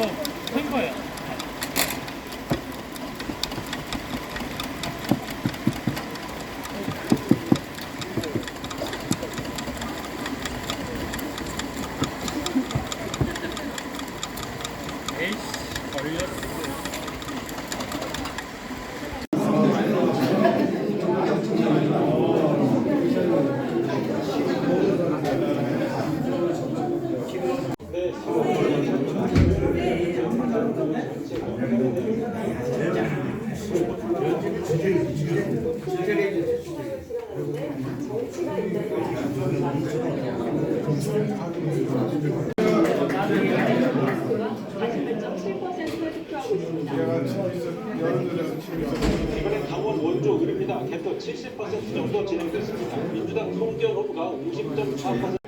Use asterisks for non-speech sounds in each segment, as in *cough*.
네. 한 거예요. 이번에 강원 원조 그립니다. 개표 70% 정도 진행됐습니다. 민주당 송기현 후보가 50.4%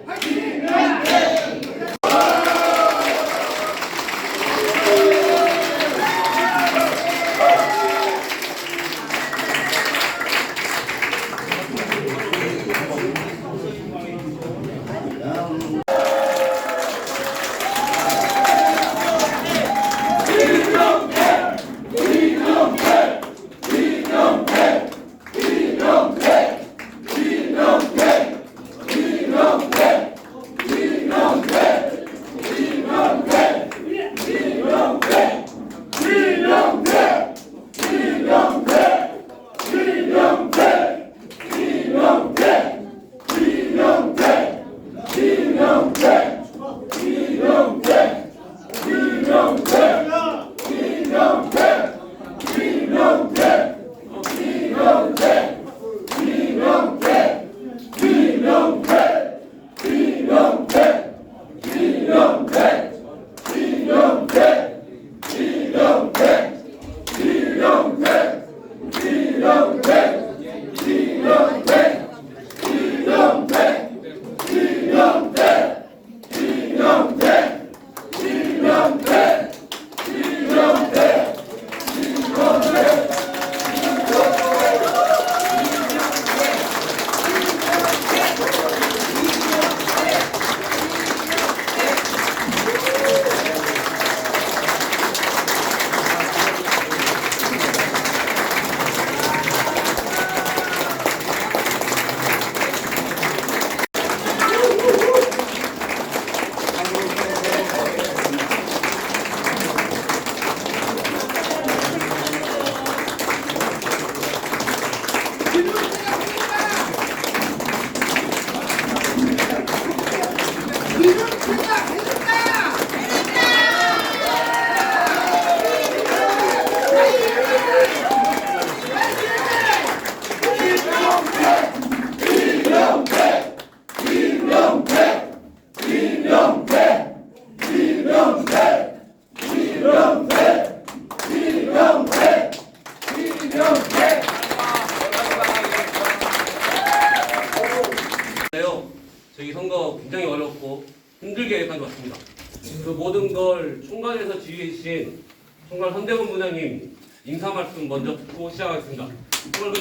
선대본 부장님 인사 말씀 먼저 듣고 시작하겠습니다. 분-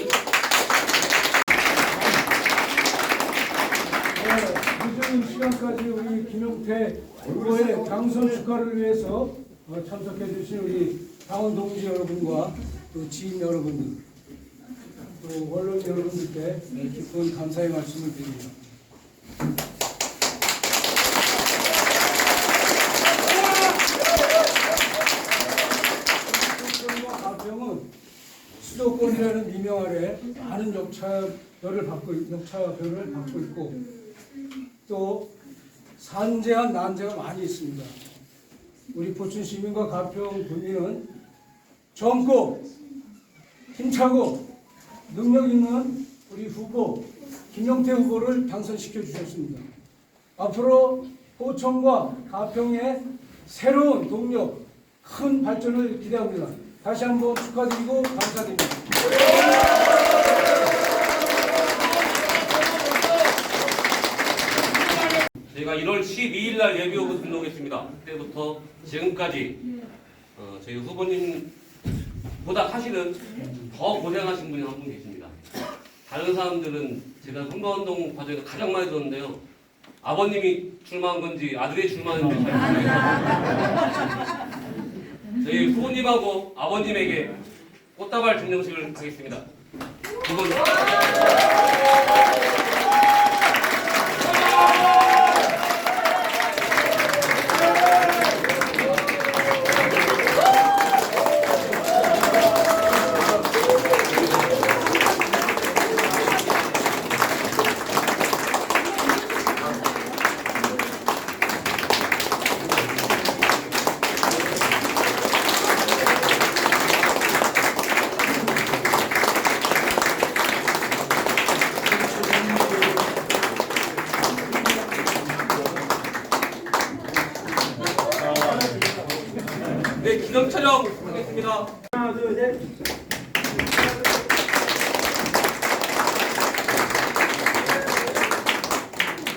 늦은 시간까지 우리 김용태 후보의 당선 축하를 위해서 어, 참석해 주신 우리 당원 동지 여러분과 또 지인 여러분들 또 언론 여러분들께 깊은 감사의 말씀을 드립니다. 수도권과 가평은 수도권이라는 많은 역차별을 받고 있- 역차별을 받고 있고 또 산재한 난제가 많이 있습니다. 우리 포춘 시민과 가평 군민은 젊고 힘차고 능력 있는 우리 후보 김영태 후보를 당선시켜 주셨습니다. 앞으로 포천과 가평의 새로운 동력, 큰 발전을 기대합니다. 다시 한번 축하드리고 감사드립니다. 저희가 1월 12일 날 예비 후보 등록했습니다. 그때부터 지금까지 어, 저희 후보님보다 사실은 더 고생하신 분이 한 분 계십니다. 다른 사람들은 제가 선거운동 과정에서 가장 많이 들었는데요. 아버님이 출마한 건지 아들이 출마했는지 잘 모르겠어요. 저희 후보님하고 아버님에게 꽃다발 증정식을 하겠습니다. 두 네, 기념 촬영 하겠습니다. 하나, 둘, 셋.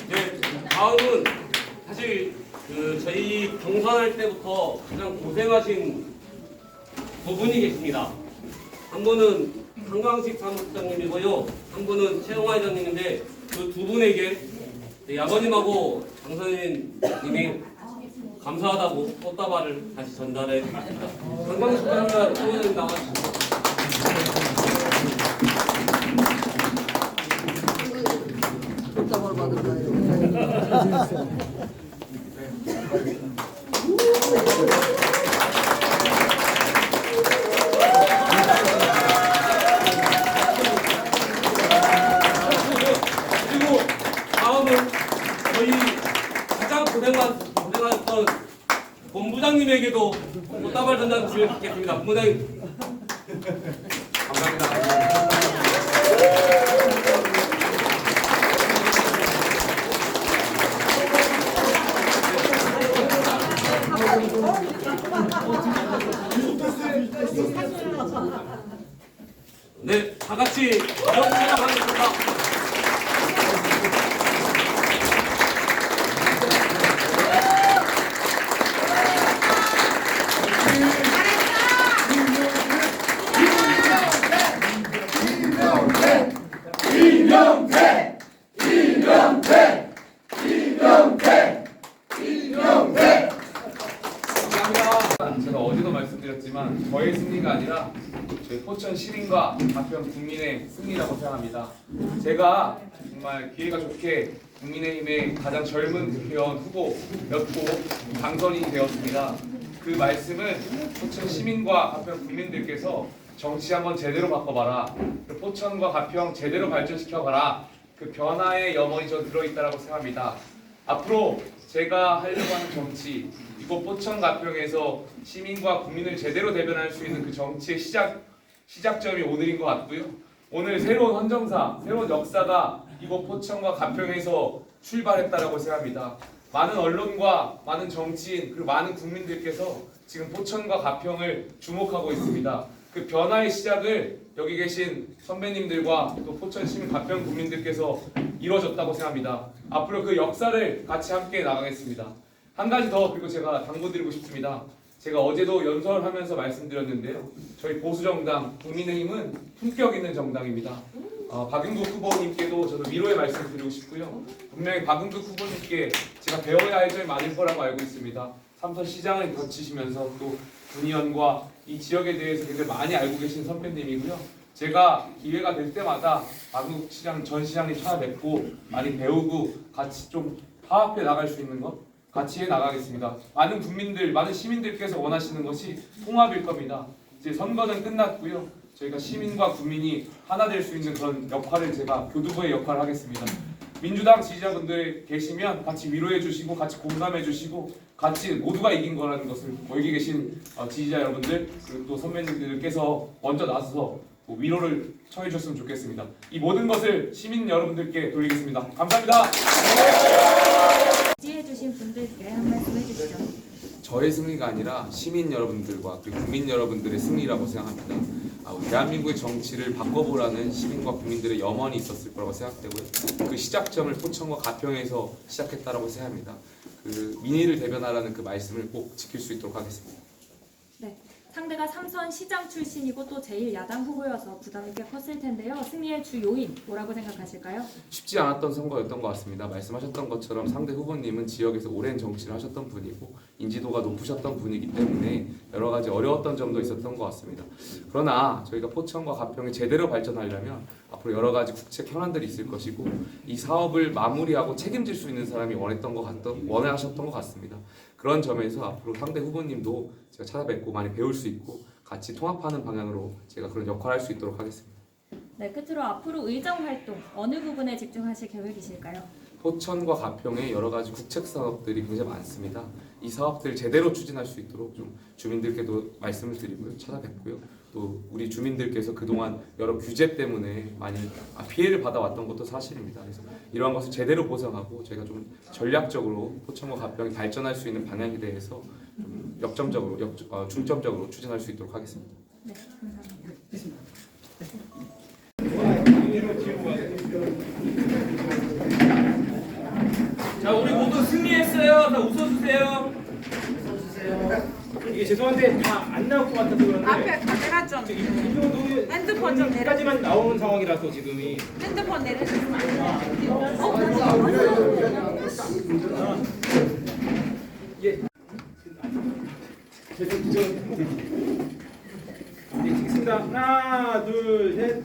네, 다음은 사실 그 저희 경선할 때부터 가장 고생하신 두 분이 계십니다. 한 분은 한광식 사무국장님이고요. 한 분은 최영화 회장님인데 그 두 분에게 네, 아버님하고 장선생님이 감사하다고 꽃다발을 다시 전달해 드립니다. 한광식 사무국장님 나와주시죠. 그리고 다음은 저희 가장 고생한 고생하셨던 본부장님에게도 꽃다발 전달 드리겠습니다. 본부장님 감사합니다. 네, 다 같이. 감사합니다. 제가 어제도 말씀드렸지만 저의 승리가 아니라 저희 포천 시민과 가평 국민의 승리라고 생각합니다. 제가 정말 기회가 좋게 국민의힘의 가장 젊은 국회의원 후보였고 당선이 되었습니다. 그 말씀은 포천 시민과 가평 국민들께서 정치 한번 제대로 바꿔봐라. 그 포천과 가평 제대로 발전시켜봐라. 그 변화의 염원이 저 들어있다라고 생각합니다. 앞으로 제가 하려고 하는 정치 이곳 포천 가평에서 시민과 국민을 제대로 대변할 수 있는 그 정치의 시작 시작점이 오늘인 것 같고요. 오늘 새로운 헌정사, 새로운 역사가 이곳 포천과 가평에서 출발했다라고 생각합니다. 많은 언론과 많은 정치인 그리고 많은 국민들께서 지금 포천과 가평을 주목하고 있습니다. 그 변화의 시작을 여기 계신 선배님들과 또 포천 시민 가평 국민들께서 이루어졌다고 생각합니다. 앞으로 그 역사를 같이 함께 나가겠습니다. 한 가지 더 그리고 제가 당부드리고 싶습니다. 제가 어제도 연설하면서 말씀드렸는데요. 저희 보수정당 국민의힘은 품격 있는 정당입니다. 어, 박용국 후보님께도 저도 위로의 말씀 드리고 싶고요. 분명히 박용국 후보님께 제가 배워야 할 점이 많을 거라고 알고 있습니다. 삼선 시장을 거치시면서 또 군의원과 이 지역에 대해서 굉장히 많이 알고 계신 선배님이고요. 제가 기회가 될 때마다 박용국 시장 전 시장님 찾아뵙고 많이 배우고 같이 좀 파업해 나갈 수 있는 것 같이 해 나가겠습니다. 많은 국민들, 많은 시민들께서 원하시는 것이 통합일 겁니다. 이제 선거는 끝났고요. 저희가 시민과 국민이 하나 될 수 있는 그런 역할을 제가 교두보의 역할을 하겠습니다. 민주당 지지자분들 계시면 같이 위로해 주시고 같이 공감해 주시고 같이 모두가 이긴 거라는 것을 여기 계신 어, 지지자 여러분들 그리고 또 선배님들께서 먼저 나서서 뭐 위로를 처해 주셨으면 좋겠습니다. 이 모든 것을 시민 여러분들께 돌리겠습니다. 감사합니다. 지지해 주신 분들께 한 말씀 해주시죠. 저의 승리가 아니라 시민 여러분들과 그리고 국민 여러분들의 승리라고 생각합니다. 아, 대한민국의 정치를 바꿔보라는 시민과 국민들의 염원이 있었을 거라고 생각되고요. 그 시작점을 포천과 가평에서 시작했다라고 생각합니다. 그 민의를 대변하라는 그 말씀을 꼭 지킬 수 있도록 하겠습니다. 네. 상대가 삼선 시장 출신이고 또 제일 야당 후보여서 부담이 꽤 컸을 텐데요. 승리의 주 요인 뭐라고 생각하실까요? 쉽지 않았던 선거였던 것 같습니다. 말씀하셨던 것처럼 상대 후보님은 지역에서 오랜 정치를 하셨던 분이고 인지도가 높으셨던 분이기 때문에 여러 가지 어려웠던 점도 있었던 것 같습니다. 그러나 저희가 포천과 가평이 제대로 발전하려면 앞으로 여러 가지 국책 현안들이 있을 것이고 이 사업을 마무리하고 책임질 수 있는 사람이 원했던 것 같던 원하셨던 것 같습니다. 그런 점에서 앞으로 상대 후보님도 제가 찾아뵙고 많이 배울 수 있고 같이 통합하는 방향으로 제가 그런 역할을 할 수 있도록 하겠습니다. 네. 끝으로 앞으로 의정 활동 어느 부분에 집중하실 계획이실까요? 포천과 가평에 여러 가지 국책 사업들이 굉장히 많습니다. 이 사업들 제대로 추진할 수 있도록 좀 주민들께도 말씀을 드리고요, 찾아뵙고요. 또 우리 주민들께서 그동안 여러 규제 때문에 많이 아, 피해를 받아왔던 것도 사실입니다. 그래서 이러한 것을 제대로 보상하고 저희가 좀 전략적으로 포천과 가평이 발전할 수 있는 방향에 대해서 좀 역점적으로 역, 어, 중점적으로 추진할 수 있도록 하겠습니다. 네, 감사합니다. 자, 우리 모두 승리했어요. 다 웃어주세요. 이게 죄송한데 다 안 나올 것 같아서 그런데 앞에 카메라 좀 이 정도 핸드폰 좀 내려 여기까지만 나오는 상황이라서 지금이 핸드폰 내려주시면 안 돼요? 이게 계속 저 네, 찍습니다. 하나, 둘, 셋.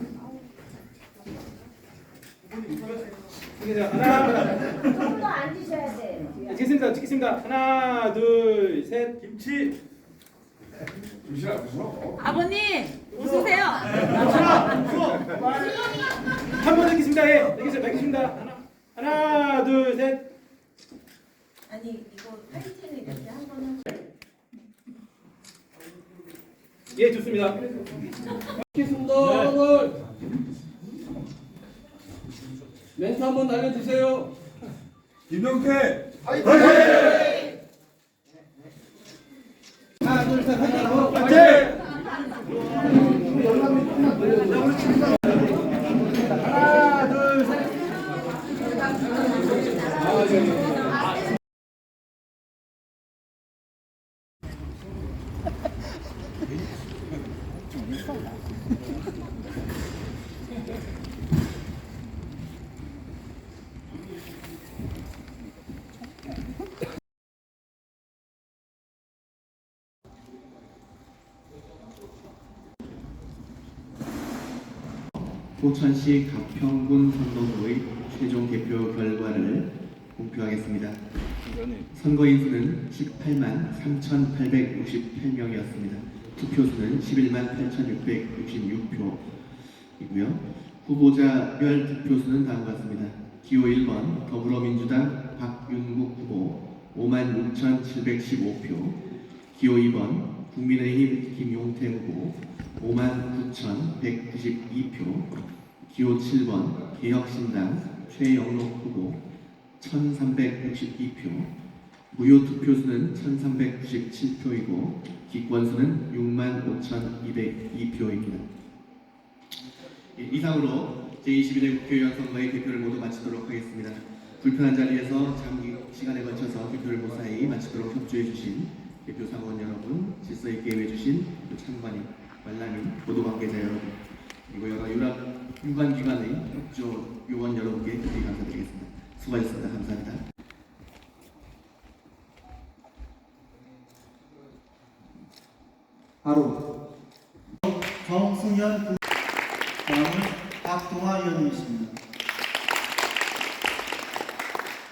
찍겠습니다. 하나, 좀더 앉으셔야 돼요. 네, 찍겠습니다. 찍겠습니다. 하나, 둘, 셋. 김치. 아버님 웃으세요. 한번 찍겠습니다. 예, 찍겠습니다. 찍겠습니다. 하나, 하나, 둘, 셋. 아니 이거 파이팅을 이렇게 한번 예, 좋습니다. 알겠습니다, 여러분. 멘트 한번 날려주세요. 김영태. 하나, 둘, 셋, 하나, 둘, 셋. 하나, 포천시 가평군 선거구의 최종 개표 결과를 공표하겠습니다. 선거인수는 18만 3,868명이었습니다. 투표수는 11만 8,666표이고요. 후보자별 득표수는 다음과 같습니다. 기호 1번 더불어민주당 박윤국 후보 5만 6,715표 기호 2번 국민의힘 김용태 후보 5만 9,192표 기호 7번 개혁신당 최영록 후보 1,362표 무효 투표수는 1,397표이고 기권수는 6만 5,202표입니다. 이상으로 제21회 국회의원 선거의 개표를 모두 마치도록 하겠습니다. 불편한 자리에서 장기 시간에 걸쳐서 개표를 무사히 마치도록 협조해 주신 개표 상원 여러분, 질서 있게 임해주신 그 참관인, 관람인, 보도 관계자 여러분, 그리고 여러 유락 유관 기관의 협조 요원 여러분께 특히 감사드리겠습니다. 수고하셨습니다. 감사합니다. 바로 정승현 군 다음은 박동아 위원님이십니다.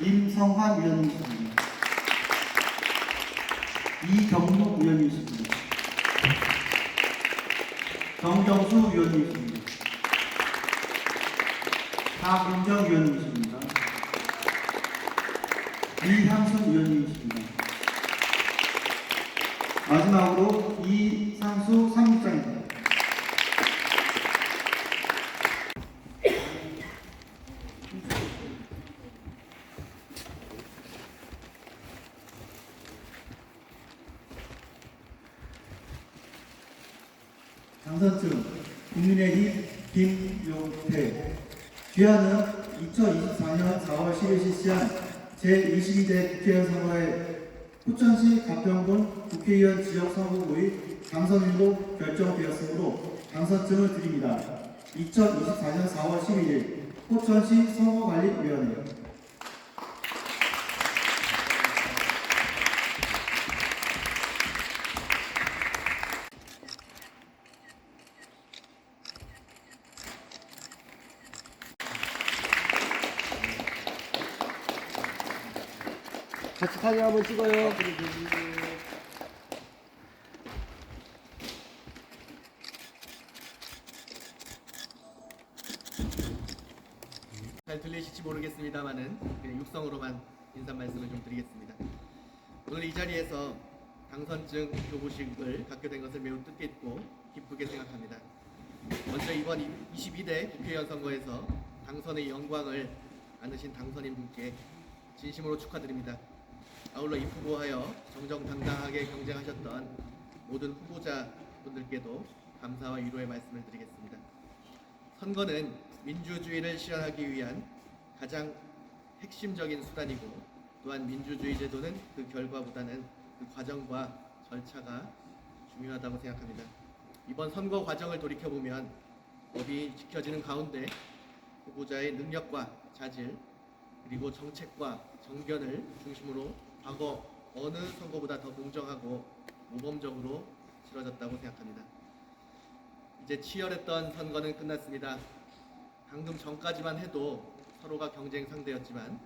임성환 위원님이십니다. 이경록 위원님이십니다. 정경수 위원님이십니다. 박윤정 위원님이십니다. 이향순 위원님이십니다. 마지막으로 이상수 사무장입니다. 당선증 국민의힘 김용태 귀하는 2024년 4월 10일 실시한 제22대 국회의원 선거에 포천시 가평군 국회의원 지역 선거구의 당선인도 결정되었으므로 당선증을 드립니다. 2024년 4월 11일 포천시 선거관리위원회 사진 한번 찍어요. 잘 들리실지 모르겠습니다만은 육성으로만 인사 말씀을 좀 드리겠습니다. 오늘 이 자리에서 당선증 교부식을 갖게 된 것을 매우 뜻깊고 기쁘게 생각합니다. 먼저 이번 22대 국회의원 선거에서 당선의 영광을 안으신 당선인 분께 진심으로 축하드립니다. 아울러 입후보하여 정정당당하게 경쟁하셨던 모든 후보자분들께도 감사와 위로의 말씀을 드리겠습니다. 선거는 민주주의를 실현하기 위한 가장 핵심적인 수단이고 또한 민주주의 제도는 그 결과보다는 그 과정과 절차가 중요하다고 생각합니다. 이번 선거 과정을 돌이켜보면 법이 지켜지는 가운데 후보자의 능력과 자질 그리고 정책과 정견을 중심으로 과거 어느 선거보다 더 공정하고 모범적으로 치러졌다고 생각합니다. 이제 치열했던 선거는 끝났습니다. 방금 전까지만 해도 서로가 경쟁 상대였지만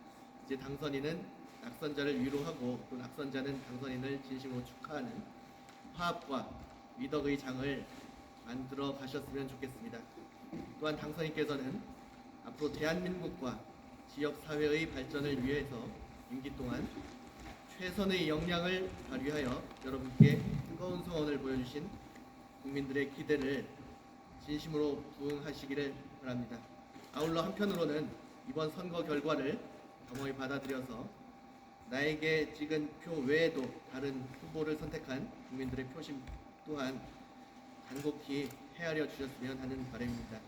이제 당선인은 낙선자를 위로하고 또 낙선자는 당선인을 진심으로 축하하는 화합과 미덕의 장을 만들어 가셨으면 좋겠습니다. 또한 당선인께서는 앞으로 대한민국과 지역 사회의 발전을 위해서 임기 동안 최선의 역량을 발휘하여 여러분께 뜨거운 성원을 보여주신 국민들의 기대를 진심으로 부응하시기를 바랍니다. 아울러 한편으로는 이번 선거 결과를 겸허히 받아들여서 나에게 찍은 표 외에도 다른 후보를 선택한 국민들의 표심 또한 간곡히 헤아려 주셨으면 하는 바람입니다.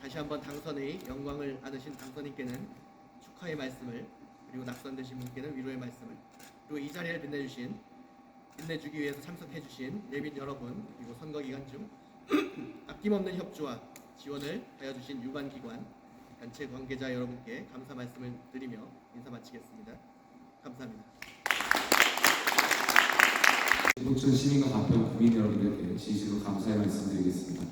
다시 한번 당선의 영광을 안으신 당선인께는 축하의 말씀을 그리고 낙선되신 분께는 위로의 말씀을 그리고 이 자리를 빛내주신 빛내주기 위해서 참석해주신 내빈 여러분 그리고 선거 기간 중 *clears throat* 아낌없는 협조와 지원을 하여 주신 유관기관 단체 관계자 여러분께 감사 말씀을 드리며 인사 마치겠습니다. 감사합니다. 포천 시민과 가평 국민 여러분들께 진심으로 감사의 말씀드리겠습니다.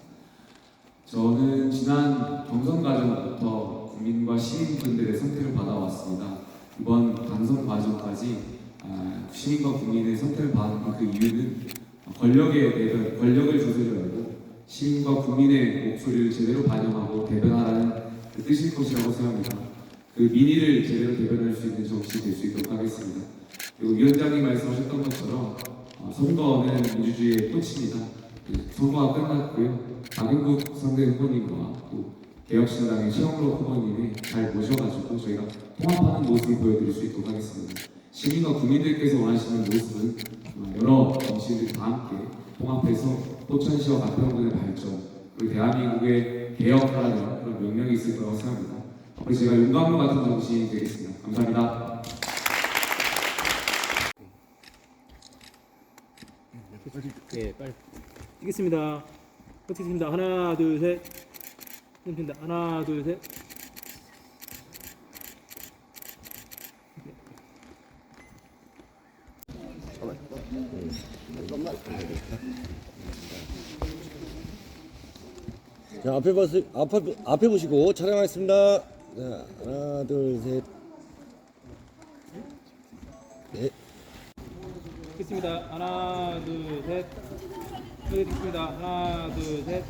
저는 지난 경선 과정부터 국민과 시민분들의 선택을 받아왔습니다. 이번 당선 과정까지 아, 시민과 국민의 선택을 받은 그 이유는 권력에 대변, 권력을 조절하고 시민과 국민의 목소리를 제대로 반영하고 대변하라는 그 뜻일 것이라고 생각합니다. 그 민의를 제대로 대변할 수 있는 정치 될수 있도록 하겠습니다. 그리고 위원장님 말씀하셨던 것처럼 어, 선거는 민주주의의 꽃입니다. 그 선거가 끝났고요. 박영국 상대 후보님과 또 개혁신당의 최영로 후보님이 잘 모셔가지고 저희가 통합하는 모습을 보여드릴 수 있도록 하겠습니다. 시민과 국민들께서 원하시는 모습은 어, 여러 정치인들이 다 함께 통합해서 포천시와 가평군의 발전 그리고 대한민국의 개혁하라는 그런 명령이 있을 거라고 생각합니다. 앞으로 제가 용감로 같은 정치인이 되겠습니다. 감사합니다. 예, 빨리. 찍겠습니다. 찍겠습니다. 하나, 둘, 셋. 찍습니다. 하나, 둘, 셋. 앞에 보시, 앞에, 앞에 보시고 촬영하겠습니다. 자, 하나, 둘, 셋. 네. 찍겠습니다. 하나, 둘, 셋. 찍겠습니다. 하나, 둘, 셋.